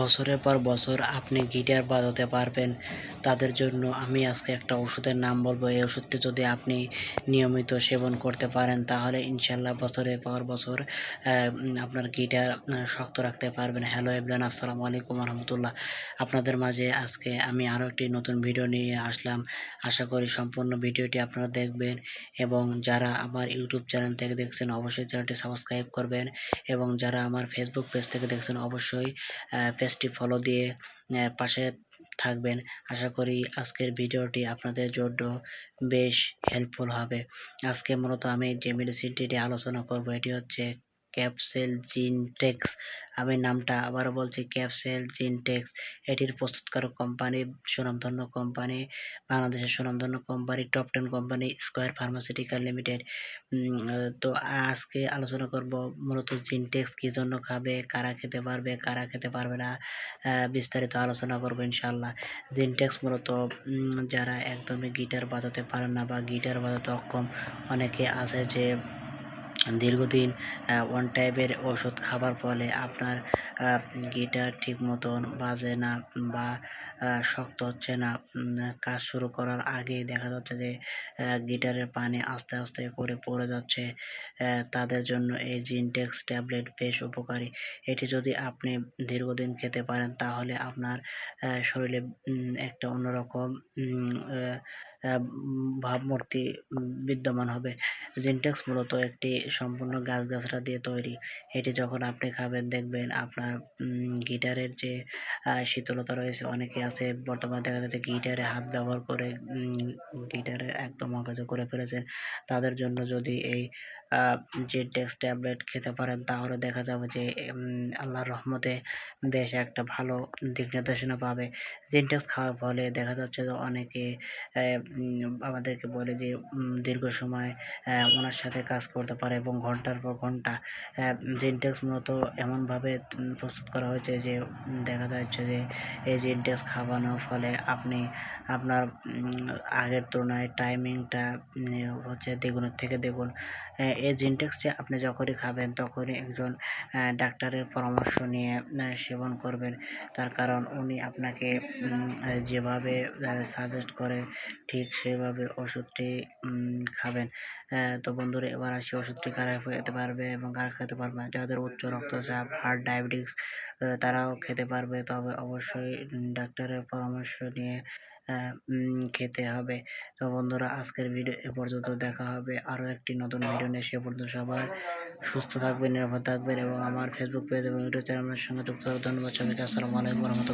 বছরের পর বছর আপনি গিটার বাজাতে পারবেন। তাদের জন্য আমি আজকে একটা ওষুধের নাম বলব। এই ওষুধটি যদি আপনি নিয়মিত সেবন করতে পারেন, তাহলে ইনশাল্লাহ বছরের পর বছর আপনার গিটার শক্ত রাখতে পারবেন। হ্যালো এভরিওয়ান, আসসালামু আলাইকুম রহমতুল্লাহ আপনাদের মাঝে আজকে আমি আরও একটি নতুন ভিডিও নিয়ে আসলাম। আশা করি সম্পূর্ণ ভিডিওটি আপনারা দেখবেন এবং যারা আমার ইউটিউব চ্যানেল থেকে দেখছেন, অবশ্যই চ্যানেলটি সাবস্ক্রাইব করবেন এবং যারা আমার ফেসবুক পেজ থেকে দেখছেন, অবশ্যই পেজটি ফলো দিয়ে পাশে থাকবেন। আশা করি আজকের ভিডিওটি আপনাদের জন্য বেশ হেল্পফুল হবে। আজকে মূলত আমি যে মেডিসিনটি আলোচনা করব, এটি হচ্ছে ক্যাপসেল জিনটেক্স আমি নামটা আবারও বলছি, ক্যাপসেল জিনটেক্স। এটির প্রস্তুতকারক কোম্পানি সুনামধন্য কোম্পানি, বাংলাদেশের সুনামধন্য company, top ten company, square pharmaceutical limited. তো আজকে আলোচনা করব মূলত জিনটেক্স কী জন্য খাবে, কারা খেতে পারবে, কারা খেতে পারবে না বিস্তারিত আলোচনা করব ইনশাল্লাহ জিনটেক্স মূলত যারা একদমই গিটার বাজাতে পারেন না বা গিটার বাজাতে অক্ষম, অনেকে আছে যে দীর্ঘদিন ওয়ান টাইপের ওষুধ খাবার ফলে আপনার গিটার ঠিক মতন বাজে না বা শক্ত হচ্ছে না। কাজ শুরু করার আগেই দেখা যাচ্ছে যে গিটারের পানি আস্তে আস্তে করে পড়ে যাচ্ছে। তাদের জন্য এই জিনটেক্স ট্যাবলেট বেশ উপকারী। এটি যদি আপনি দীর্ঘদিন খেতে পারেন, তাহলে আপনার শরীরে একটা অন্যরকম ভাবমূর্তি বিদ্যমান হবে। জিনটেক্স মূলত একটি সম্পূর্ণ গাছগাছরা দিয়ে তৈরি। এটি যখন আপনি খাবেন, দেখবেন আপনার গিটারের যে শীতলতা রয়েছে, অনেকে আছে, বর্তমানে দেখা যাচ্ছে গিটারে হাত ব্যবহার করে গিটারে একদম অকাজ করে ফেলেছেন। তাদের জন্য যদি এই জিনটেক্স ট্যাবলেট খেতে পারেন, তাহলে দেখা যাবে যে আল্লাহর রহমতে বেশ একটা ভালো দিক নির্দেশনা পাবে। জিনটেক্স খাওয়ার ফলে দেখা যাচ্ছে যে অনেকে আমাদেরকে বলে যে দীর্ঘ সময় ওনার সাথে কাজ করতে পারে এবং ঘণ্টার পর ঘণ্টা জিনটেক্স মূলত এমনভাবে প্রস্তুত করা হয়েছে যে দেখা যাচ্ছে যে, এই জিনটেক্স খাওয়ানোর ফলে আপনি আপনার আগের তুলনায় টাইমিংটা হচ্ছে দ্বিগুণের থেকে দ্বিগুণ এই জিনটেক্সটি আপনি যখনই খাবেন, তখনই একজন ডাক্তারের পরামর্শ নিয়ে সেবন করবেন। তার কারণ উনি আপনাকে যেভাবে সাজেস্ট করে, ঠিক সেভাবে ওষুধটি খাবেন। তো বন্ধুরা, এবার আসি ওষুধটি কারা খেতে পারবে এবং কারা খেতে পারবে যাদের উচ্চ রক্তচাপ হার্ট ডায়াবেটিস তারাও খেতে পারবে। তবে অবশ্যই ডাক্তারের পরামর্শ নিয়ে খেতে হবে। তো বন্ধুরা, আজকের ভিডিও এ পর্যন্ত দেখা হবে। আরও একটি নতুন ভিডিও নিয়ে সে পর্যন্ত সবাই সুস্থ থাকবেন, নিরাপদ থাকবেন এবং আমার ফেসবুক পেজ এবং ইউটিউব চ্যানেলের সঙ্গে যুক্ত। ধন্যবাদ সবাইকে। আসসালামু আলাইকুম